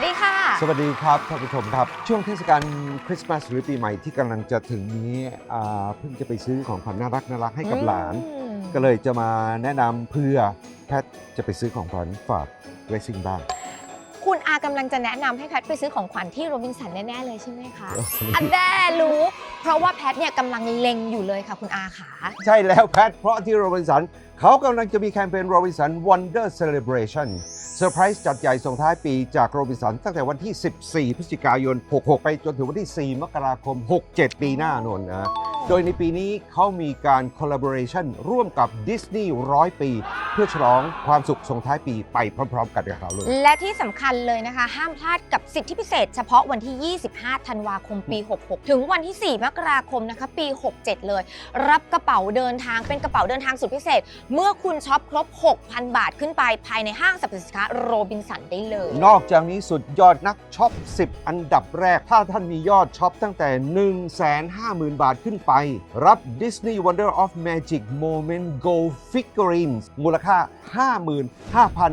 วัสดีค่ะ สวัสดีครับท่านผู้ชมครับ ช่วงเทศกาลคริสต์มาสหรือปีใหม่ที่กำลังจะถึงนี้อ่าเพิ่งจะไปซื้อของขวัญน่ารักน่ารักให้กับหลาน อืมก็เลยจะมาแนะนำเพื่อแพทย์จะไปซื้อของขวัญฝากเรซิ่งบ้างคุณอากำลังจะแนะนำให้แพทไปซื้อของขวัญที่โรบินสันแน่ ๆ เลยใช่ไหมคะอันแน่รู้ เพราะว่าแพทเนี่ยกำลังเล็งอยู่เลยค่ะคุณอาขาใช่แล้วแพทย์เพราะที่โรบินสันเขากำลังจะมีแคมเปญโรบินสัน Wonder Celebration เซ เซอร์ไพรส์จัดใหญ่ส่งท้ายปีจากโรบินสัน ตั้งแต่วันที่ 14 พฤศจิกายน 66 ไปจนถึงวันที่ 4 มกราคม 67 ปีหน้านนนะ โดยในปีนี้เขามีการ collaboration ร่วมกับดิสนีย์ร้อยปี เพื่อฉลองความสุขส่งท้ายปีไปพร้อมๆ กันกับเขาเลย และที่สำคัญเลยนะคะ ห้ามพลาดกับสิทธิพิเศษ เฉพาะวันที่ 25 ธันวาคมปี 66 ถึงวันที่ 4 มกราคมนะคะ ปี 67 เลย รับกระเป๋าเดินทางเป็นกระเป๋าเดินทางสุดพิเศษ เมื่อคุณช็อปครบ 6,000 บาทขึ้นไปภายในห้างสรรพสินค้าโรบินสันได้เลย นอกจากนี้สุดยอดนักช็อป 10 อันดับแรก ถ้าท่านมียอดช็อปตั้งแต่ 150,000 บาทขึ้นไปรับ Disney Wonder of Magic Moment Gold Figurines มูลค่า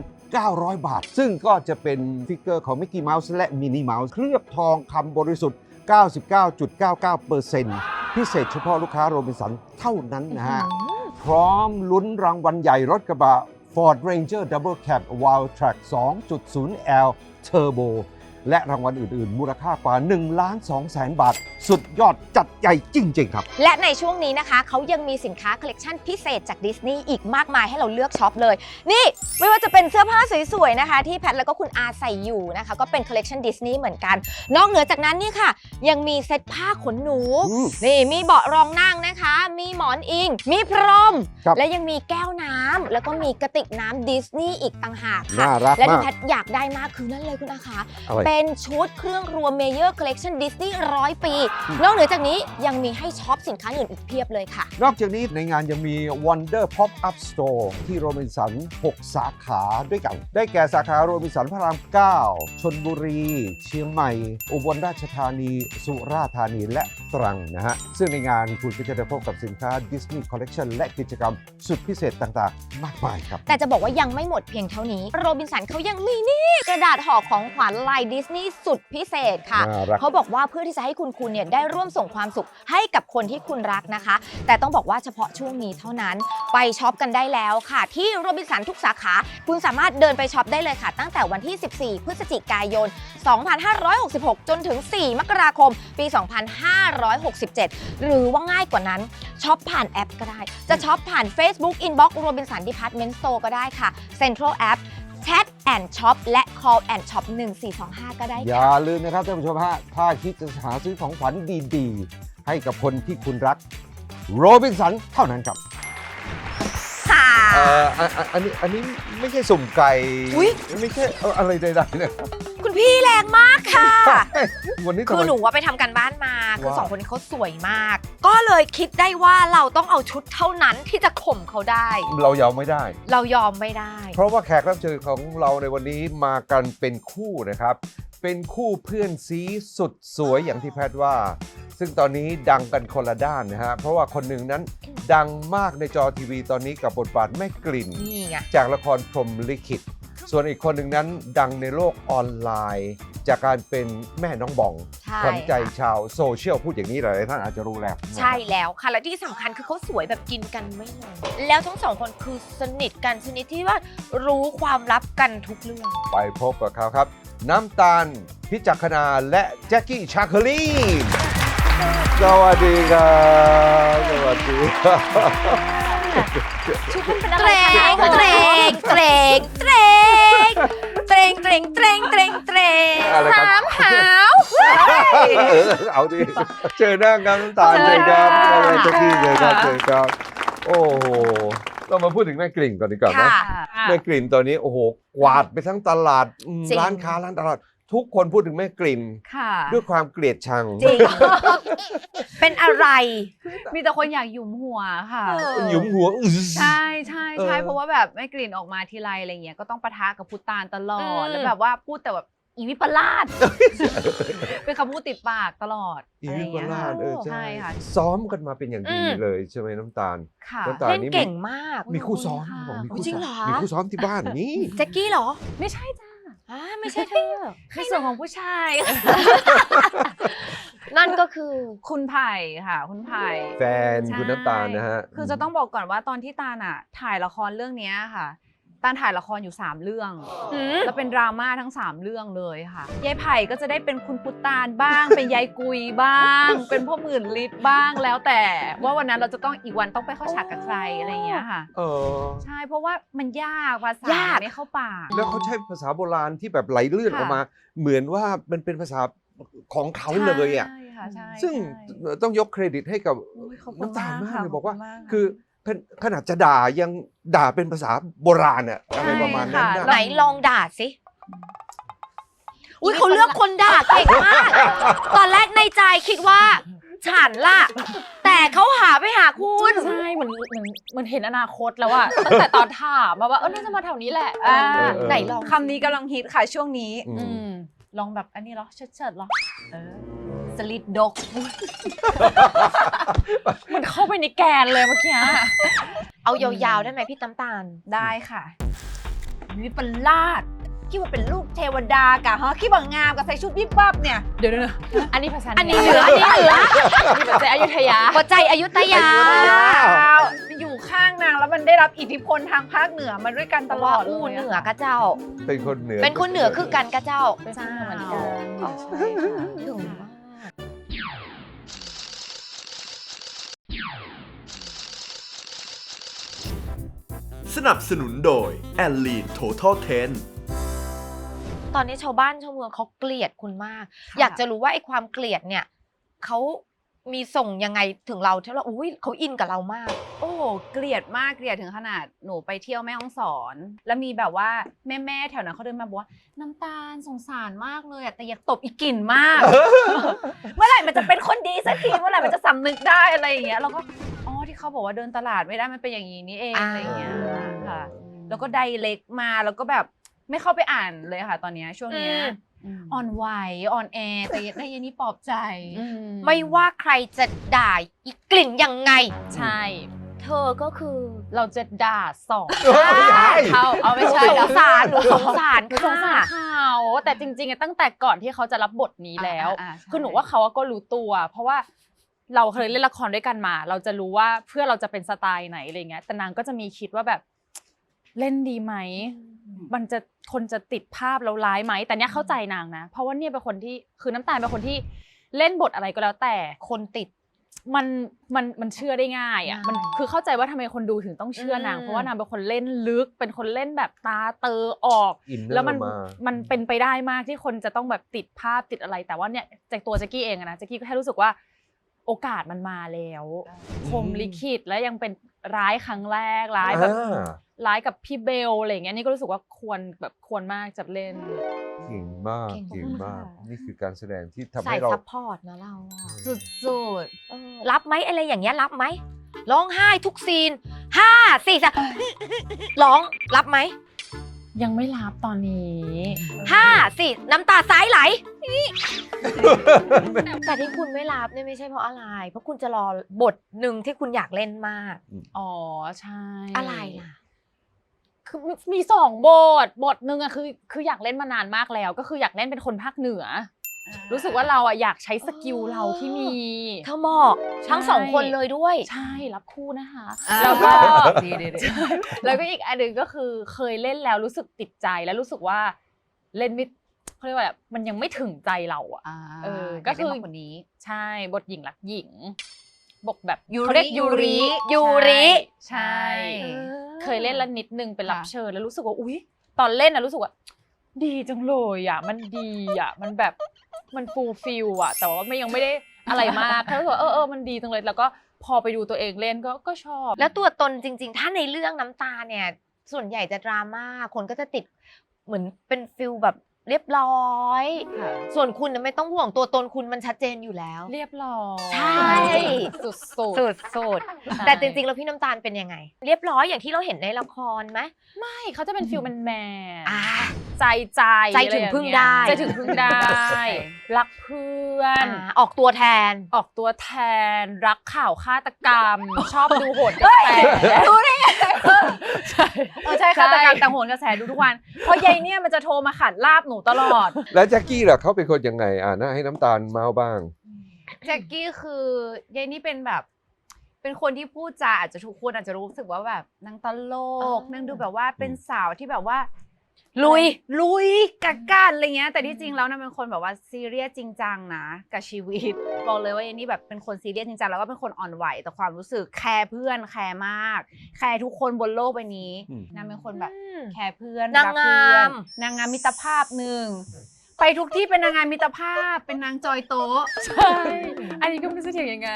55,900 บาท ซึ่งก็จะเป็นฟิกเกอร์ของ Mickey Mouse และ Minnie Mouse เคลือบทองคำบริสุทธิ์ 99.99%พิเศษเฉพาะลูกค้าโรบินสันเท่านั้นนะฮะ พร้อมลุ้นรางวัลใหญ่รถกระบะ Ford Ranger Double Cab Wild Track 2.0L Turbo และรางวัลอื่น ๆ มูลค่ากว่า1ล้าน2แสนบาท สุดยอดจัดใหญ่จริง ๆ ครับ และในช่วงนี้นะคะ เขายังมีสินค้าคอลเลกชันพิเศษจากดิสนีย์อีกมากมายให้เราเลือกช็อปเลย นี่ไม่ว่าจะเป็นเสื้อผ้าสวย ๆ นะคะ ที่แพทแล้วก็คุณอาใส่อยู่นะคะ ก็เป็นคอลเลกชันดิสนีย์เหมือนกัน นอกเหนือจากนั้นนี่ค่ะ ยังมีเซ็ตผ้าขนหนูอืมนี่มีเบาะรองนั่งนะคะ มีหมอนอิง มีพรม ครับและยังมีแก้วน้ำแล้วก็มีกระติกน้ำดิสนีย์อีกต่างหากค่ะน่ารักและที่มาก แพทอยากได้มากคือนั่นเลยคุณอาคะ อะไร เป็นชุดเครื่องรวมเมเยอร์คอลเลกชันดิสนีย์ร้อยปี นอกเหนือจากนี้ยังมีให้ช็อปสินค้าอื่นอีกเพียบเลยค่ะ นอกจากนี้ในงานยังมี Wonder Pop Up Store ที่โรบินสัน 6 สาขาด้วยกัน ได้แก่สาขาโรบินสันพระราม 9 ชนบุรี เชียงใหม่ อุบลราชธานี สุราษฎร์ธานี และตรังนะฮะ ซึ่งในงานคุณก็จะได้พบกับสินค้า Disney Collection และกิจกรรมสุดพิเศษต่างๆ มากมายครับ แต่จะบอกว่ายังไม่หมดเพียงเท่านี้ โรบินสันเขายังมีนี่กระดาษห่อของขวัญลายดิสนีย์สุดพิเศษค่ะ น่ารัก เขาบอกว่าเพื่อที่จะให้คุณคุณเนี่ยได้ร่วมส่งความสุขให้กับคนที่คุณรักนะคะ แต่ต้องบอกว่าเฉพาะช่วงนี้เท่านั้นไปช็อปกันได้แล้วค่ะ ที่โรบินสันทุกสาขา คุณสามารถเดินไปช็อปได้เลยค่ะ ตั้งแต่วันที่ 14 พฤศจิกายน 2566 จนถึง 4 มกราคม ปี 2567 หรือว่าง่ายกว่านั้นช็อปผ่านแอปก็ได้ จะช็อปผ่าน Facebook Inbox Robinson Department Store ก็ได้ค่ะ Central App แชทแอนช็อปและ Call and Shop 1425 ก็ได้อค่ะย่าลืมนะครับท่านผู้ชมฮะถ้าคิดจะหาซื้อของขวัญดีๆ ให้กับคนที่คุณรัก โรบินสันเท่านั้นครับ อ่ออันอันอันนี้อันนี้ไม่ใช่สุ่มไก่ อุ๊ย ไม่ใช่เอาอะไรใดๆนะครับคุณพี่แรงมากค่ะ วันนี้ทำคือไม หนูว่าไปทำกันบ้านมา คือว่าสองคนนี้เขาสวยมาก ก็เลยคิดได้ว่าเราต้องเอาชุดเท่านั้นที่จะข่มเขาได้ เรายอมไม่ได้ เรายอมไม่ได้ เพราะว่าแขกรับเชิญของเราในวันนี้มากันเป็นคู่นะครับ เป็นคู่เพื่อนซีสุดสวยอย่างที่แพทย์ว่า ซึ่งตอนนี้ดังกันคนละด้านนะฮะ เพราะว่าคนหนึ่งนั้น ดังมากในจอทีวีตอนนี้กับบทบาทแม่กลิ่น นี่ไง จากละครพรหมลิขิต ส่วนอีกคนหนึ่งนั้นดังในโลกออนไลน์ จากการเป็นแม่น้องบองใช่ขวัญใจค่ะ ชาวโซเชียลพูดอย่างนี้หลายๆท่านอาจจะรู้แล้วใช่แล้วค่ะ และที่สำคัญคือเขาสวยแบบกินกันไม่ลงแล้วทั้งสองคนคือสนิทกันชนิดที่ว่ารู้ความลับกันทุกเรื่อง ไปพบกับเขาครับ น้ำตาลพิจักขณาและแจ็คกี้ชาคลีน สวัสดีครับสวัสดีครับชุดมันเป็นอะไรเตรงเตรงเตรงเตรงเตรงเตรงเตรงเตรงเตรงอะไรครับ สามหาวเอาดิเจอหน้ากันน้ำตาลเลยครับเจอค่ะแจ็คกี้เลยครับเจอครับ โอ้โหเรามาพูดถึงแม่กลิ่นก่อนดีกว่านะค่ะ แม่กลิ่นตอนนี้โอ้โหกวาดไปทั้งตลาดอืมจริง ร้านค้าร้านตลาด ทุกคนพูดถึงแม่กลิ่น ค่ะ ด้วยความเกลียดชังจริง เป็นอะไร มีแต่คนอยากหยุมหัวค่ะเออหยุมหัวอื้อ ใช่ใช่ใช่เออ เพราะว่าแบบแม่กลิ่นออกมาทีไรอะไรเงี้ยก็ต้องปะทะกับพุตานตลอด อืม แล้วแบบว่าพูดแต่แบบอีวิปลาสเป็นคำพูดติดปากตลอดอีอะไรวิเงี้ปยลาค่ะสเออใช่ค่ะ ซ้อมกันมาเป็นอย่างดีอืม เลยใช่ไหมน้ำตาล ค่ะ น้ำตาล เล่นนี่มีเก่งมาก มีคู่ซ้อมค่ะ ผมมีอุ๊คู่ยจริงซ้อมเหรอมีคู่ซ้อมที่บ้านนี่ แจ็คกี้เหรอ ไม่ใช่จ้า อ่าไม่ใช่เธอในส่วนของผู้ชาย นั่นก็คือ คุณไผ่ค่ะ คุณไผ่ แฟนคุณน้ำตาลนะฮะคือจะต้องบอกก่อนว่าตอนที่ตาลอะ ถ่ายละครเรื่องเนี้ยค่ะ ตาลถ่ายละครอยู่ 3 เรื่องหืมแล้วเป็นดราม่าทั้ง 3 เรื่องเลยค่ะ ยายไผ่ก็จะได้เป็นคุณพุตานบ้าง เป็นยายกุยบ้าง เป็นพ่อหมื่นลิตรบ้างแล้วแต่ ว่าวันนั้นเราจะต้องอีกวันต้องไปเข้าฉากกับใครอะไรอย่างเงี้ยค่ะ เออ ใช่เพราะว่ามันยากภาษายาก ไม่เข้าปากแล้วเขาใช้ภาษาโบราณที่แบบไหลลื่นออกมา เหมือนว่ามันเป็นภาษาของเขาเลยอะ ใช่ค่ะใช่ซึ่งใช่ ต้องยกเครดิตให้กับโอ้ยขอบคุณน้ำตาลมากค่ะเลยบอกว่าขณมกะคือเป็น ขนาดจะด่ายังด่าเป็นภาษาโบราณอะอะไรประมาณนั้นใช่นะค่ะไหนลองด่าสิ อุ้ยเขาเลือกคนด่าเก่งมาก ตอนแรกในใจคิดว่า ฉันล่ะ แต่เขาหาไปหาคุณ ใช่เหมือนเหมือนเหมือนเห็นอนาคตแล้วอะตั้งแต่ตอนถามมาว่าเออน่าจะมาแถวนี้แหละอ่าเออเออ ไหนลองคำนี้กำลังฮิตค่ะช่วงนี้ อืม อืมลองแบบอันนี้เหรอเชิดเชิดๆเหรอเออ สลิดดก มันเข้าไปในแกนเลยเมื่อกี้ เอายาวๆได้ไหมพี่น้ำตาล ได้ค่ะ วิปลาดคิดว่าเป็นลูกเทวดากะฮะคิดว่างามกับใส่ชุดวิบวับเนี่ย เดี๋ยวๆอันนี้ภาษาอันนี้เหลืออันนี้เหลืออันนี้ภาษาอยุธยาหัวใจอยุธยา อยู่ข้างนางแล้วมันได้รับอิทธิพลทางภาคเหนือมาด้วยกันตแต่ลว่าอดเลยอู้อะเหนือกะเจ้า เป็นคนเหนือ เป็นคนเหนือคือกันกะเจ้าเป็นคนเหนือเหมือนกัน สนับสนุนโดยแอลลีน Total 10ตอนนี้ชาวบ้านชาวเมืองเขาเกลียดคุณมาก อยากจะรู้ว่าไอ้ความเกลียดเนี่ยเขา มีส่งยังไงถึงเราที่เราอุ้ยเขาอินกับเรามาก โอ้โหเกลียดมากเกลียดถึงขนาดหนูไปเที่ยวแม่ฮ่องสอน แล้วมีแบบว่าแม่แม่ๆแถวนั้นเขาเดินมาบอกว่าน้ำตาลสงสารมากเลยอะแต่อยากตบอีกกลิ่นมาก เมื่อไหร่มันจะเป็นคนดีสักทีเมื่อไหร่มันจะสำนึกได้อะไรอย่างเงี้ยเราก็อ๋อที่เขาบอกว่าเดินตลาดไม่ได้มันเป็นอย่างนี้นี่เองอ่า อะไรอย่างเงี้ยค่ะแล้วก็ไดเล็กมาแล้วก็แบบไม่เข้าไปอ่านเลยค่ะ ตอนเนี้ยช่วงเนี้ยอ่ อนไหวอ่อนแอแต่ได้ยันนี่ปลอบใจไม่ว่าใครจะด่าอีกกลิ่นยังไง ใช่ เธอก็คือเราจะด่าสองเออไม่ใช่เขาเอาไม่ใช่สงสารหนูสงสารหนูสงสารค่ะเขาแต่จริงๆอะตั้งแต่ก่อนที่เขาจะรับบทนี้แล้วอ่าๆใช่คือหนูว่าเขาก็รู้ตัว เพราะว่าเราเคยเล่นละครด้วยกันมา เราจะรู้ว่าเพื่อเราจะเป็นสไตล์ไหนอะไรเงี้ยแต่นางก็จะมีคิดว่าแบบ เล่นดีไหม มันจะคนจะติดภาพเราร้ายไหม แต่เนี้ยเข้าใจนางนะ เพราะว่าเนี่ยเป็นคนที่คือน้ำตาลเป็นคนที่เล่นบทอะไรก็แล้วแต่คนติดมันมันมันเชื่อได้ง่ายอะง่ายมันคือเข้าใจว่าทำไมคนดูถึงต้องเชื่อนางอืมเพราะว่านางเป็นคนเล่นลึก เป็นคนเล่นแบบตาเตอออกอินเนอแล้วมันร์มา มันเป็นไปได้มากที่คนจะต้องแบบติดภาพติดอะไร แต่ว่าเนี่ยจากตัวแจ็กกี้เองอะนะแจ็กกี้ก็แค่รู้สึกว่า โอกาสมันมาแล้วพรหมลิขิตและยังเป็น ร้ายครั้งแรกร้ายแบบอ่าร้ายกับพี่เบลอะไรอย่างเงี้ยนี่ก็รู้สึกว่าควรแบบควรมากจะเล่น เก่งมากเก่งเก่งมากค่ะนี่คือการแสดงที่ทำใส่ให้เรา ซัพพอร์ตนะเราอะสุดเออรับไหมอะไรอย่างเงี้ยรับไหมร้องไห้ทุกซีนห้าสี่สามร้องรับไหมๆ ยังไม่รับตอนนี้ ห้าสี่น้ำตาซ้ายไหล แต่ที่คุณไม่รับเนี่ยไม่ใช่เพราะอะไร เพราะคุณจะรอบทหนึ่งที่คุณอยากเล่นมาก อ๋อ ใช่อะไรล่ะ คือมีมีสองบท บทหนึ่งอะคือ คืออยากเล่นมานานมากแล้ว ก็คืออยากเล่นเป็นคนภาคเหนือ รู้สึกว่าเราอะอยากใช้สกิลเราที่มี เธอเหมาะทั้งสองคนเลยด้วย ใช่รับคู่นะคะอ่าแล้วก็ดีดีดีแล้วก็อีกอันหนึ่งก็คือเคยเล่นแล้วรู้สึกติดใจแล้วรู้สึกว่าเล่นไม่เขาเรียกว่าอะไรมันยังไม่ถึงใจเราอะอ่าเออ ก็คือยากได้มากกว่านี้ ใช่บทหญิงรักหญิงบทแบบยูริเขาเรียกยูริยูริใช่เออเคยเล่นแล้วนิดนึงเป็นรับค่ะเชิญแล้วรู้สึกว่าอุ๊ย ตอนเล่นนะรู้สึกว่า ดีจังเลยอะ มันดีอะ มันแบบ มันฟูลฟิลอะแต่ว่าไม่ยังไม่ได้อะไรมากแค่รู้สึกว่าเออเออมันดีจังเลย แล้วก็พอไปดูตัวเองเล่นก็ก็ชอบ แล้วตัวตนจริง ๆ ถ้าในเรื่องน้ำตาเนี่ย ส่วนใหญ่จะดราม่าคนก็จะติดเหมือนเป็นฟิลแบบเรียบร้อย ค่ะส่วนคุณน่ะไม่ต้องห่วงตัวตนคุณมันชัดเจนอยู่แล้ว เรียบร้อยใช่ สุดๆสุดสุดๆแต่จริงๆแล้วพี่น้ำตาลเป็นยังไง เรียบร้อยอย่างที่เราเห็นในละครไหมไม่เขาจะเป็นฟิลแมนแมนอ่า ใจใจใจถึงพึ่งได้ ใจถึงพึ่งได้ รักเพื่อนอ่าออกตัวแทน ออกตัวแทน รักข่าวฆาตกรรม ชอบดูโหดกระแสรู้ได้ไงใช่เออใช่ฆาตกรรมแต่โหนกระแสดูทุกวัน เพราะยายเนี่ยมันจะโทรมาขัดลาบหนูตลอด แล้วแจ็คกี้ล่ะเขาเป็นคนยังไงอ่านะให้น้ำตาลเมาบ้างแจ็คกี้คือยายนี่เป็นแบบเป็นคนที่พูดจาอาจจะทุกคนอาจจะรู้สึกว่าแบบนางตลกอ่านนางดูแบบว่าเป็นสาวที่แบบว่า ลุย ลุยกักกันอะไรเงี้ย แต่ที่จริงแล้วนางเป็นคนแบบว่าซีเรียสจริงจังนะ กับชีวิต บอกเลยว่ายายนี่แบบเป็นคนซีเรียสจริงจังแล้วก็เป็นคนอ่อนไหวต่อความรู้สึกแคร์เพื่อนแคร์มาก แคร์ทุกคนบนโลกใบนี้อืม นางเป็นคนแบบแคร์เพื่อนนางรักเพื่อนงามนางงามมิตรภาพหนึ่งไปทุกที่เป็นนางงามมิตรภาพ เป็นนางจอยโต๊ะใช่อันนี้ก็ไม่รู้จะเถียงยังไง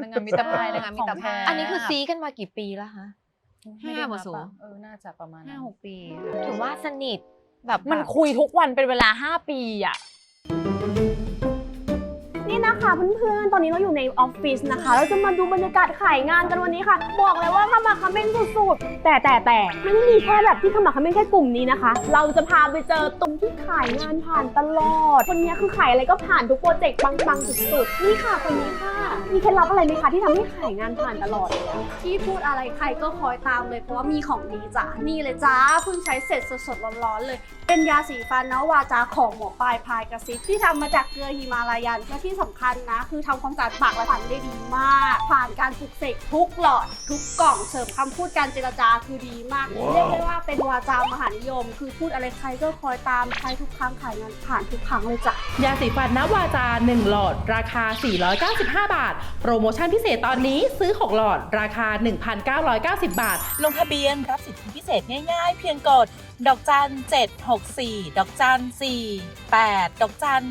นางงามมิตรภาพนางงามมิตรภาพ อันนี้คือซีกันมากี่ปีแล้วคะ ห้าไม่บ่ได้สูนับอะเออน่าจะประมาณห้านั้นหกปีถือว่าสนิทแบบมันคุยทุกวันเป็นเวลา 5 ปีอะนี่ นะคะเพื่อนๆ ตอนนี้เราอยู่ในออฟฟิศนะคะ เราจะมาดูบรรยากาศขายงานกันวันนี้ค่ะ บอกเลยว่าขมักเขม้นสุดๆ แต่แต่แต่ไม่ได้มีแค่แบบที่ขมักเขม้นแค่กลุ่มนี้นะคะ เราจะพาไปเจอตรงที่ขายงานผ่านตลอด คนนี้คือขายอะไรก็ผ่านทุกโปรเจกต์ปังๆสุดๆ นี่ค่ะคนนี้ค่ะ มีเคล็ดลับอะไรไหมคะที่ทำให้ขายงานผ่านตลอดเลยอะที่พูดอะไรใครก็คอยตามเลยเพราะว่ามีของดีจ้ะ นี่เลยจ้าเพิ่งใช้เสร็จสดๆร้อนๆเลย เป็นยาสีฟันนะวาจาของหมอปลายพายกระซิบที่ทำมาจากเกลือฮิมาลายันและที่สำคัญนะ คือทำความสะอาดปากและฟันได้ดีมาก ผ่านการปลุกเสกทุกหลอด ทุกกล่องเสริมคำพูดการเจรจาคือดีมากเรียกได้ว่าเป็นวาจามหานิยม คือพูดอะไรใครก็คอยตามใช้ทุกครั้งขายงานผ่านทุกครั้งเลยจ้ะ ยาสีฟันนวาจา 1 หลอด ราคา 495 บาท โปรโมชั่นพิเศษตอนนี้ซื้อ 6 หลอด ราคา 1,990 บาท ลงทะเบียนรับสิทธิพิเศษง่ายๆ เพียงกด ดอกจัน 764 ดอกจัน 4 8 ดอกจัน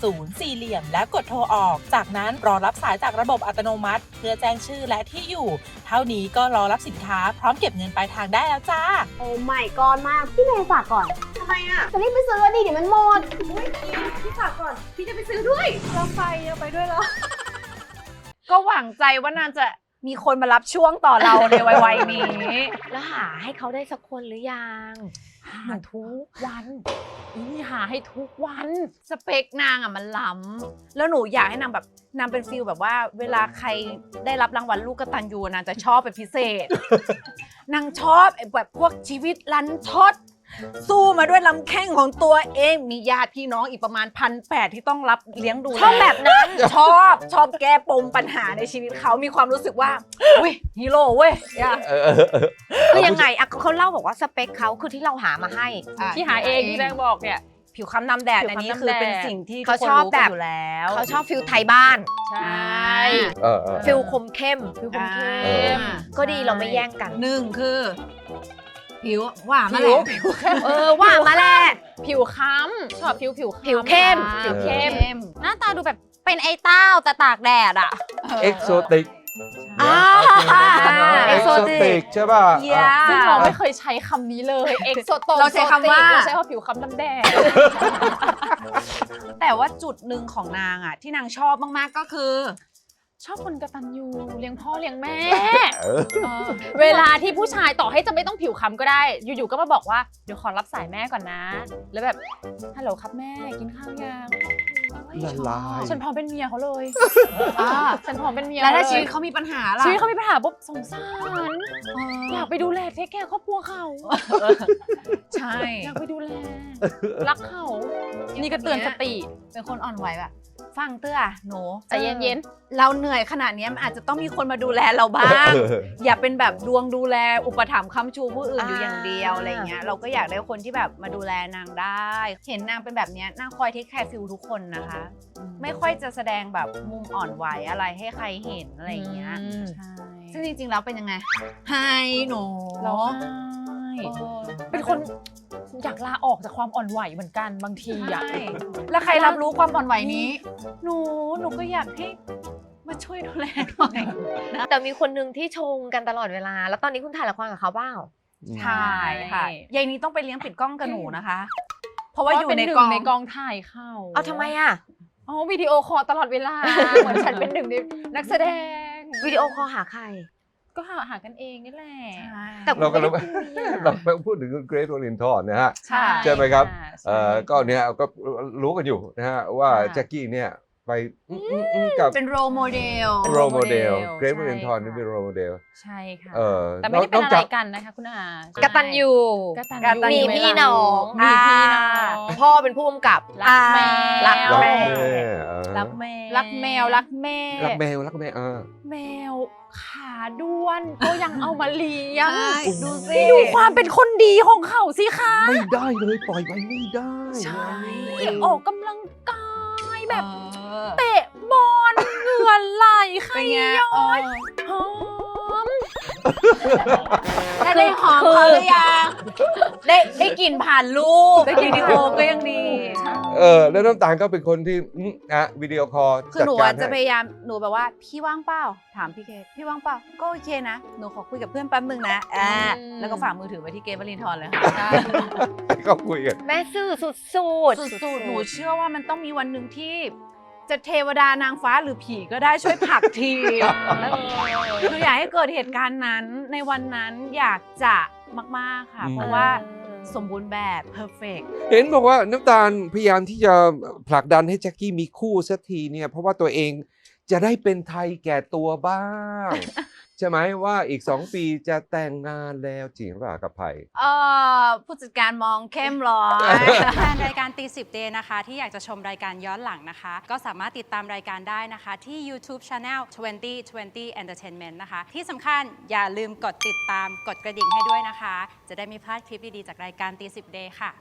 10 สี่เหลี่ยม และกดโทรออก จากนั้นรอรับสายจากระบบอัตโนมัติ เพื่อแจ้งชื่อและที่อยู่ เท่านี้ก็รอรับสินค้าพร้อมเก็บเงินปลายทางได้แล้วจ้า โอ้ไม่ก่อนมาก พี่เมย์ฝากก่อนทำไมอะจะรีบไปซื้อดิเดี๋ยวมันหมดพี่ฝากก่อน พี่จะไปซื้อด้วยเราไปเอาไปด้วยเหรอ ก็หวังใจว่านางจะมีคนมารับช่วงต่อเราในวัยๆนี้ แล้วหาให้เขาได้สักคนหรือยัง หาทุกวันอีนี่หาให้ทุกวัน สเปคนางอะมันล้ำแล้วหนูอยากให้นางแบบนางเป็นฟิลแบบว่า เวลาใครได้รับรางวัลลูกกตัญญูนางจะชอบเป็นพิเศษนางชอบไอ้แบบพวกชีวิตลันทด สู้มาด้วยลำแข้งของตัวเองมีญาติพี่น้องอีกประมาณพันแปดที่ต้องรับเลี้ยงดูชอบแบบนั้น ชอบชอบแก้ปมปัญหาในชีวิตเขามีความรู้สึกว่าอุ้ยฮีโร่เว้ยอย่า เออเออเออคือยังไงอะเขาเล่าบอกว่าสเปคเขาคือที่เราหามาให้ที่หาเองที่แบงค์บอกเนี่ย ผิวค้ำน้ำแดดผิวอันค้ำนี้น้ำคือเป็นแดดสิ่งที่เขาทุกคนชอบรู้แบกันบอยู่แล้วเขาชอบฟิลไทยบ้าน ใช่ เออเออ ฟิลคมเข้มฟิลคมเข้เออมก็ดีเราไม่แย่งกัน หนึ่งคือ ผิวหวานมาผิแล้ววผิวเข้มเออว่ามาแหละผิวค้ำชอบผิวผิวผิวเข้มผิวเข้มเข้ม หน้าตาดูแบบเป็นไอ้เต้าแต่ตากแดดอะ เอ็กโซติกอ่าเอ็กโซติกใช่ป่ะเยี่ยซึ่งเราไม่เคยใช้คำนี้เลยเอ็กโซโตเราใช้คำว่าเราใช้คำผิวค้ำน้ำแดงแต่ว่าจุดหนึ่งของนางอะที่นางชอบมากๆก็คือ ชอบคนกตัญญูเลี้ยงพ่อเลี้ยงแม่เออเวลาที่ผู้ชายต่อให้จะไม่ต้องผิวค้ำก็ได้ อยู่ๆก็มาบอกว่าเดี๋ยวขอรับสายแม่ก่อนนะ แล้วแบบฮัลโหลครับแม่กินข้าวยังละลาย ฉันพร้อมเป็นเมียเขาเลยอ่าฉันพร้อมเป็นเมียแล้วถ้าเขชีเลยวิตเขามีปัญหาล่ะชีวิตเขามีปัญหาปุ๊บสงสารอยากไปดูแลเทคแคร์ครอบครัวเขาใช่ อยากไปดูแลรักเขานี่ก็เตือนสติเป็นคนอ่อนไหวแบบ ฟังเตื้อหนูใจเย็นเราเหนื่อยขนาดเนี้ยมันอาจจะต้องมีคนมาดูแลเราบ้าง อย่าเป็นแบบดวงดูแลอุปถัมภ์ค้ำชูผู้อื่นอยู่อย่างเดียวอะไรเงี้ยเราก็อยากได้คนที่แบบมาดูแลนางได้ เห็นนางเป็นแบบเนี้ยนางคอยเทคแคร์ฟิลทุกคนนะคะ ไม่ค่อยจะแสดงแบบมุมอ่อนไหวอะไรให้ใครเห็นอะไรอย่างเงี้ยอืมใช่ซึ่งจริงๆแล้วเป็นยังไงไฮหนู เราเป็นคนอยากลาออกจากความอ่อนไหวเหมือนกันบางทีอะใช่แล้วใครรับรู้ความอ่อนไหวนี้ หนูหนูก็อยากให้มาช่วยดูแลหน่อยแต่มีคนหนึ่งที่ชงกันตลอดเวลา แล้วตอนนี้คุณถ่ายละครกับเขาเปล่าใช่ค่ะยายนี้ต้องไปเลี้ยงปิดกล้องกับหนูนะคะ เพราะเพว่าราะอยู่เป็นในหนึ่กองงในกองถ่ายเข้าเอาทำไมอะอ๋อวิดีโอคอลตลอดเวลาเหมือนฉันเป็นหนึ่งในนักแสดงวิดีโอคอลหาใคร ก็หาหากันเองนี่แหละแต่เราก็รู้ไม่ได้คุยอะเราไปพูดถึงเกรทวอลินทอนนะฮะใช่ใช่ไหมครับะเอ่อใช่ก็เนี่ยก็รู้กันอยู่นะฮะว่าค่ะแจ็คกี้เนี่ย ไปอืมอืมอืมกับเป็นโรโมเดลโรโมเดล role model เกรทวอลินทอนใช่นี่ค่ะเป็นโรโมเดลใช่ค่ะ เออแต่ไม่ได้เป็นนกอะไรจากกันนะคะคุณอากตันยูกตัญกตัญญู มีพี่น้องมีพี่น้องพ่อเป็นผู้กำกับ รักแมว รักรักแม่แม่เออรักแมว รักแมวรักแม่ รักแมวรักแมวเออ แมวขาด้วนก็ยังเอามาเลี้ยงใช่ ดูสินี่ดูความเป็นคนดีของเขาสิคะไม่ได้เลยปล่อยไว้ไม่ได้ใช่งานนี้ออกกำลังกายแบบ เออ เตะบอลเหงื่อไหลใครเป็นไงย้อยเออหอมได้ได้หอมเขาหรือยังได้ได้กลิ่นผ่านรูปได้กลิ่นวิดีโอก็ยังดีเออแล้วน้ำตาลก็เป็นคนที่อืมอะวิดีโอคอลคือจัดหนูกาอะรจะพให้ยายามหนูแบบว่าพี่ว่างเปล่าถามพี่เกดพี่ว่างเปล่าก็โอเคนะหนูขอคุยกับเพื่อนแป๊บนึงนะอ่าแล้วก็ฝากมือถือไว้ที่เกดวลินทร์เลยค่ะก็คุยกัน แม่ซื่อสุดๆสุดๆ หนูเชื่อว่ามันต้องมีวันหนึ่งที่ จะเทวดานางฟ้าหรือผีก็ได้ช่วยผลักทีหนูอยากให้เกิดเหตุการณ์นั้นในวันนั้นอยากจะมาก ๆ ค่ะ เพราะว่าสมบูรณ์แบบ perfect เห็นบอกว่าน้ำตาลพยายามที่จะผลักดันให้แจ็คกี้มีคู่สักทีเนี่ย เพราะว่าตัวเองจะได้เป็นไทยแก่ตัวบ้าง ใช่ไหมว่าอีกสองปีจะแต่งงานแล้วจริงหรือเปล่ากับไผ่เอ่อผู้จัดการมองเข้มร้อยแฟนรายการตีสิบเดนะคะ ที่อยากจะชมรายการย้อนหลังนะคะ ก็สามารถติดตามรายการได้นะคะ ที่ YouTube Channel 2020 Entertainment นะคะ ที่สำคัญอย่าลืมกดติดตามกดกระดิ่งให้ด้วยนะคะ จะได้ไม่พลาดคลิปดีๆจากรายการตีสิบเดค่ะ